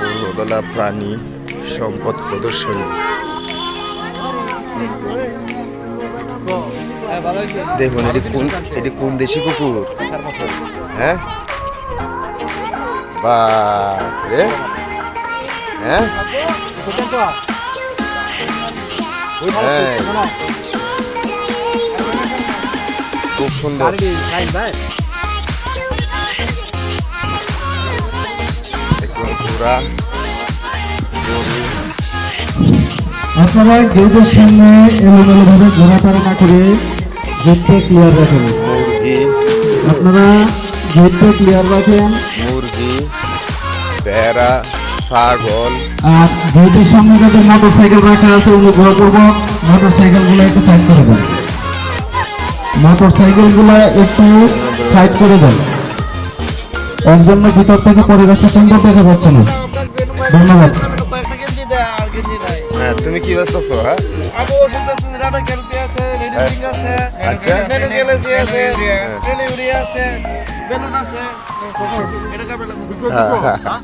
গরুদলা প্রাণী সম্পদ প্রদর্শনী। দেখুন এটি কোন এটি কোন দেশি কুকুর? হ্যাঁ? বাপরে। হ্যাঁ। হ্যাঁ। খুব সুন্দর। ঘোড়া গরু আপনারা গেটের সামনে এলোমেলোভাবে ঘোরাফেরা না করে গেটটা ক্লিয়ার রাখেন। মুরগি। আপনারা গেটটা ক্লিয়ার রাখেন। মুরগি ভেড়া ছাগল। আর গেটের সামনে যাদের মোটর সাইকেল রাখা আছে অনুগ্রহ করব মোটর সাইকেলগুলো একটু সাইড করে দেন। মোটর সাইকেলগুলো একটু সাইড করে দেন। এর জন্য ভিতর থেকে পরিবেশটা সুন্দর দেখা যাচ্ছে না। ধন্যবাদ। হ্যাঁ তুমি কি ব্যস্ত আছো হ্যাঁ? আচ্ছা। হ্যাঁ, হ্যাঁ।